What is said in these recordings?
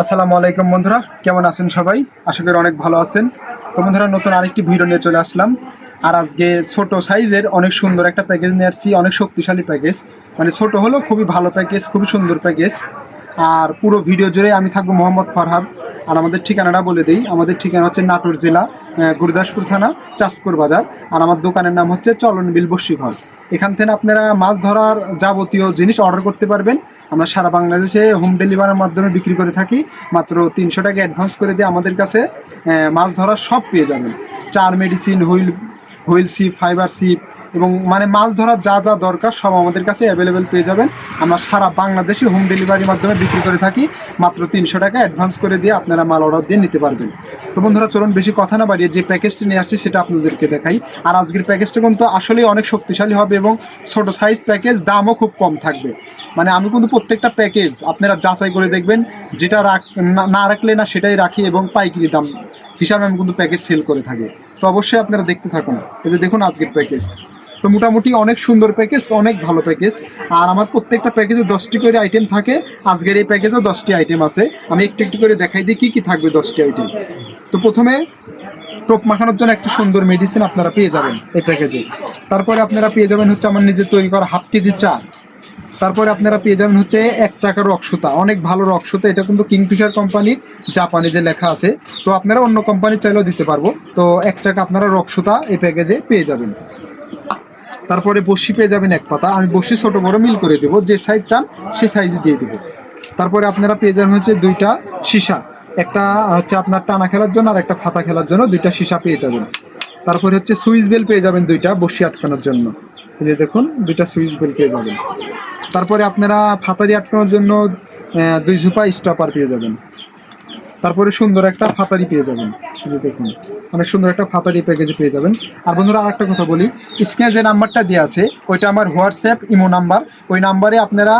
আসসালামু আলাইকুম বন্ধুরা, কেমন আছেন সবাই? আশা করি অনেক ভালো আছেন। তো বন্ধুরা, নতুন আরেকটি ভিডিও নিয়ে চলে আসলাম। আর আজকে ছোট সাইজের অনেক সুন্দর একটা প্যাকেজ নিয়ে আসছি, অনেক শক্তিশালী প্যাকেজ। মানে ছোট হলেও খুবই ভালো প্যাকেজ, খুবই সুন্দর প্যাকেজ। আর পুরো ভিডিও জুড়ে আমি থাকব মোহাম্মদ ফরহাদ। আর আমাদের ঠিকানাটা বলে দিই, আমাদের ঠিকানা হচ্ছে নাটোর জেলা গুরুদাসপুর থানা চাষকর বাজার। আর আমার দোকানের নাম হচ্ছে চলন বিল বস্যিঘর এখান থেকে আপনারা মাছ ধরার যাবতীয় জিনিস অর্ডার করতে পারবেন। আমরা সারা বাংলাদেশে হোম ডেলিভারির মাধ্যমে বিক্রি করে থাকি। মাত্র তিনশো টাকা অ্যাডভান্স করে দিয়ে আমাদের কাছে মাছ ধরার সব পেয়ে যাবেন। চার মেডিসিন হুইল হুইল সিপ ফাইবার সিপ এবং মানে মাছ ধরার যা যা দরকার সব আমাদের কাছে অ্যাভেলেবেল পেয়ে যাবেন। আমরা সারা বাংলাদেশে হোম ডেলিভারির মাধ্যমে বিক্রি করে থাকি। মাত্র তিনশো টাকা অ্যাডভান্স করে দিয়ে আপনারা মাল অর্ডার দিয়ে নিতে পারবেন। তো বন্ধুরা, চলুন বেশি কথা না বাড়িয়ে যে প্যাকেজটি নিয়ে আসছি সেটা আপনাদেরকে দেখাই। আর আজকের প্যাকেজটা কিন্তু আসলেই অনেক শক্তিশালী হবে এবং ছোট সাইজ প্যাকেজ দামও খুব কম থাকবে। মানে আমি কিন্তু প্রত্যেকটা প্যাকেজ আপনারা যাচাই করে দেখবেন, যেটা রাখ, না- রাখলে না সেটাই রাখি এবং পাইকারি দাম হিসাবে আমি কিন্তু প্যাকেজ সেল করে থাকি। তো অবশ্যই আপনারা দেখতে থাকুন। এই যে দেখুন আজকের প্যাকেজ তো মোটামুটি অনেক সুন্দর প্যাকেজ অনেক ভালো প্যাকেজ আর আমার প্রত্যেকটা প্যাকেজে দশটি করে আইটেম থাকে। আজকের এই প্যাকেজেও দশটি আইটেম আছে। আমি একটু একটু করে দেখাই দিই কী কী থাকবে দশটি আইটেম তো প্রথমে টোপ মাখানোর জন্য একটা সুন্দর মেডিসিন আপনারা পেয়ে যাবেন এই প্যাকেজে তারপরে আপনারা পেয়ে যাবেন হচ্ছে আমার নিজের তৈরি করা হাফ কেজি চা। তারপরে আপনারা পেয়ে যাবেন হচ্ছে এক চাকার রক্সুতা। অনেক ভালো রক্সুতা। এটা কিন্তু কিংফিশার কোম্পানির জাপানিতে লেখা আছে। তো আপনারা অন্য কোম্পানির চাইলেও দিতে পারব। তো এক চাকা আপনারা রক্সুতা এই প্যাকেজে পেয়ে যাবেন। তারপরে বসি পেয়ে যাবেন এক পাতা। আমি বসি ছোট বড় মিল করে দেবো। যে সাইজ চান, সে সাইজে দিয়ে দেবো। তারপরে আপনারা পেয়ে যাবেন হচ্ছে দুইটা সীসা। একটা হচ্ছে আপনার টানা খেলার জন্য আর একটা ফাতা খেলার জন্য দুইটা সীসা পেয়ে যাবেন। তারপরে হচ্ছে সুইচ বেল পেয়ে যাবেন দুইটা বসি আটকানোর জন্য। এই যে দেখুন, দুইটা সুইচ বেল পেয়ে যাবেন। তারপরে আপনারা ফাতারি আটকানোর জন্য দুই ঝুপা স্টপার পেয়ে যাবেন। তারপরে সুন্দর একটা ফাতারি পেয়ে যাবেন। দেখুন। অনেক সুন্দর একটা ফাতারি প্যাকেজে পেয়ে যাবেন। আর বন্ধুরা আর একটা কথা বলি স্ক্রিনে যে নাম্বারটা দেওয়া আছে, ওইটা আমার হোয়াটসঅ্যাপ ইমো নাম্বার। ওই নাম্বারে আপনারা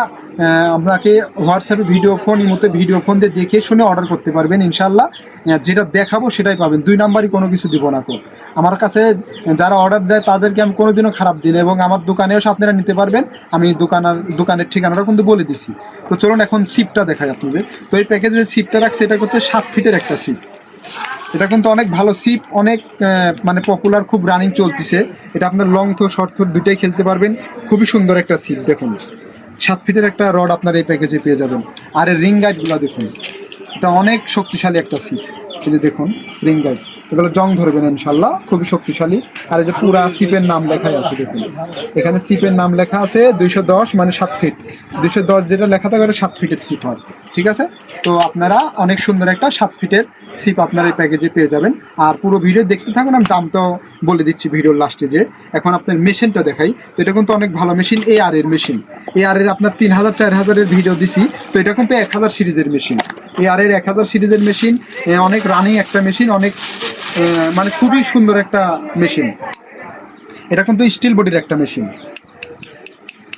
আপনাকে হোয়াটসঅ্যাপে ভিডিও ফোন ইমোতে ভিডিও ফোন দিয়ে দেখে শুনে অর্ডার করতে পারবেন ইনশাল্লাহ যেটা দেখাবো সেটাই পাবেন। দুই নাম্বারই কোনো কিছু দিব না কো আমার কাছে যারা অর্ডার দেয়, তাদেরকে আমি কোনোদিনও খারাপ দিই এবং আমার দোকানেও এসে আপনারা নিতে পারবেন। আমি দোকানের দোকানের ঠিকানাটা কিন্তু বলে দিছি। তো চলুন এখন সিপটা দেখাই আপনাদের। তো এই প্যাকেজে সিপটা রাখছে, এটা করতে সাত ফিটের একটা সিপ এটা কিন্তু অনেক ভালো সিপ অনেক মানে পপুলার খুব রানিং চলতেছে। এটা আপনার লং থো শর্ট থ্রো দুইটাই খেলতে পারবেন। খুবই সুন্দর একটা সিপ দেখুন। সাত ফিটের একটা রড আপনার এই প্যাকেজে পেয়ে যাবেন। আর এই রিং গাইডগুলো দেখুন। এটা অনেক শক্তিশালী একটা সিপ এটা দেখুন রিং গাইড এগুলো জং ধরবেন ইনশাল্লাহ, খুবই শক্তিশালী। আর এই যে পুরা সিপের নাম লেখাই আছে দেখুন। এখানে সিপের নাম লেখা আছে দুইশো দশ মানে সাত ফিট। দুইশো দশ যেটা লেখা থাকে ওটা সাত ফিটের সিপ হয়, ঠিক আছে? তো আপনারা অনেক সুন্দর একটা সাত ফিটের সিপ আপনার এই প্যাকেজে পেয়ে যাবেন। আর পুরো ভিডিও দেখতে থাকুন, আমি দামটাও বলে দিচ্ছি ভিডিওর লাস্টে যে, এখন আপনার মেশিনটা দেখাই। তো এটা কিন্তু অনেক ভালো মেশিন এ আর এর মেশিন। এ আর এর আপনার তিন হাজার, চার হাজারের ভিডিও দিছি, তো এটা কিন্তু এক হাজার সিরিজের মেশিন। এ আর এর এক হাজার সিরিজের মেশিন অনেক রানিং একটা মেশিন, অনেক মানে খুবই সুন্দর একটা মেশিন এটা কিন্তু স্টিল বডির একটা মেশিন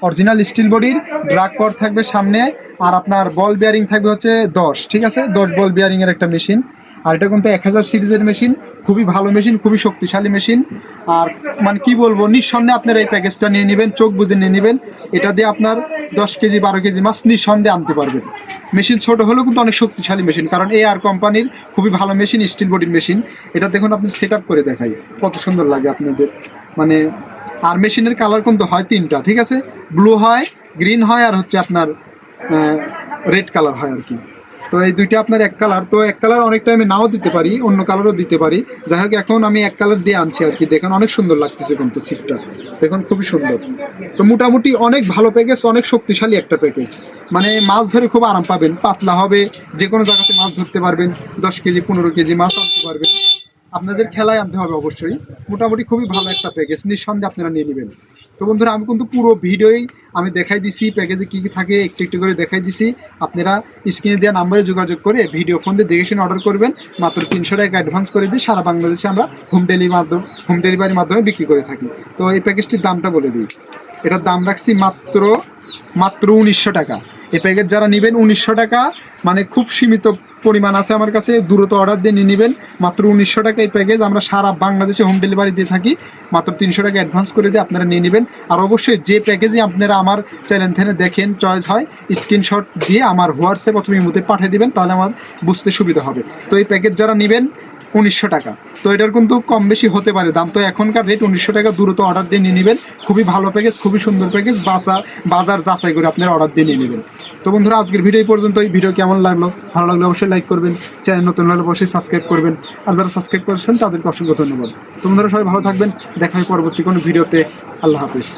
অরিজিনাল স্টিল বডির ড্রাগ পর থাকবে সামনে, আর আপনার বল বিয়ারিং থাকবে হচ্ছে দশ, ঠিক আছে? দশ বল বিয়ারিং এর একটা মেশিন আর এটা কিন্তু এক হাজার সিরিজের মেশিন, খুবই ভালো মেশিন, খুবই শক্তিশালী মেশিন। আর মানে কি বলব, নিঃসন্দেহে আপনার এই প্যাকেজটা নিয়ে নেবেন, চোখ বুঝে নিয়ে নেবেন। এটা দিয়ে আপনার দশ কেজি, বারো কেজি মাছ নিঃসন্দেহে আনতে পারবেন। মেশিন ছোট হলেও কিন্তু অনেক শক্তিশালী মেশিন, কারণ এ আর কোম্পানির খুবই ভালো মেশিন স্টিল বডির মেশিন। এটা দেখুন, আপনি সেট করে দেখাই, কত সুন্দর লাগে আপনাদের। মানে আর মেশিনের কালার কিন্তু হয় তিনটা, ঠিক আছে? ব্লু হয় গ্রিন হয়, আর হচ্ছে আপনার রেড কালার হয় আর কি। তো এই দুইটা আপনার এক কালার তো এক কালার অনেক টাইমে নাও দিতে পারি, অন্য কালারও দিতে পারি। যাই হোক, এখন আমি এক কালার দিয়ে আনছি আর কি। দেখেন, অনেক সুন্দর লাগতেছে কিন্তু সিটটা দেখুন, খুবই সুন্দর। তো মোটামুটি অনেক ভালো প্যাকেজ অনেক শক্তিশালী একটা প্যাকেজ মানে মাছ ধরে খুব আরাম পাবেন। পাতলা হবে যে কোনো জায়গাতে মাছ ধরতে পারবেন। দশ কেজি, পনেরো কেজি মাছ আনতে পারবেন। আপনাদের খেলায় আনতে হবে অবশ্যই। মোটামুটি খুবই ভালো একটা প্যাকেজ নিঃসন্দেহে আপনারা নিয়ে নেবেন। তো বন্ধুরা, আমি কিন্তু পুরো ভিডিওই আমি দেখাই দিছি, প্যাকেজে কী কী থাকে একটু একটু করে দেখাই দিছি। আপনারা স্ক্রিনে দেওয়া নাম্বারে যোগাযোগ করে ভিডিও ফোন দিয়ে দেখে শুনে অর্ডার করবেন। মাত্র তিনশো টাকা অ্যাডভান্স করে দিয়ে সারা বাংলাদেশে আমরা হোম ডেলিভারি মাধ্যম হোম ডেলিভারির মাধ্যমে বিক্রি করে থাকি। তো এই প্যাকেজটির দামটা বলে দিই। এটার দাম রাখছি মাত্র মাত্র উনিশশো টাকা। এই প্যাকেজ যারা নেবেন উনিশশো টাকা মানে খুব সীমিত পরিমাণ আছে আমার কাছে, দ্রুত অর্ডার দিয়ে নিয়ে নেবেন। মাত্র উনিশশো টাকা এই প্যাকেজ আমরা সারা বাংলাদেশে হোম ডেলিভারি দিয়ে থাকি। মাত্র তিনশো টাকা অ্যাডভান্স করে দিয়ে আপনারা নিয়ে নেবেন। আর অবশ্যই যে প্যাকেজই আপনারা আমার চ্যানেল থেকে দেখেন চয়েস হয় স্ক্রিনশট দিয়ে আমার হোয়াটসঅ্যাপ অথবা ইমোতে পাঠিয়ে দেবেন, তাহলে আমার বুঝতে সুবিধা হবে। তো এই প্যাকেজ যারা নেবেন উনিশশো টাকা। তো এটার কিন্তু কম বেশি হতে পারে। দাম তো এখনকার রেট উনিশশো টাকা, দ্রুত অর্ডার দিয়ে নিয়ে নেবেন। খুবই ভালো প্যাকেজ খুবই সুন্দর প্যাকেজ বাজার বাজার যাচাই করে আপনারা অর্ডার দিয়ে নিয়ে নেবেন। তো বন্ধুরা, আজকের ভিডিও পর্যন্ত। এই ভিডিও কেমন লাগল? ভালো লাগলে অবশ্যই লাইক করবেন। চ্যানেল নতুন হলে অবশ্যই সাবস্ক্রাইব করবেন। আর যারা সাবস্ক্রাইব করেছেন, তাদেরকে অসংখ্য ধন্যবাদ। তো বন্ধুরা, সবাই ভালো থাকবেন। দেখা হয় পরবর্তী কোনো ভিডিওতে আল্লাহ হাফিজ।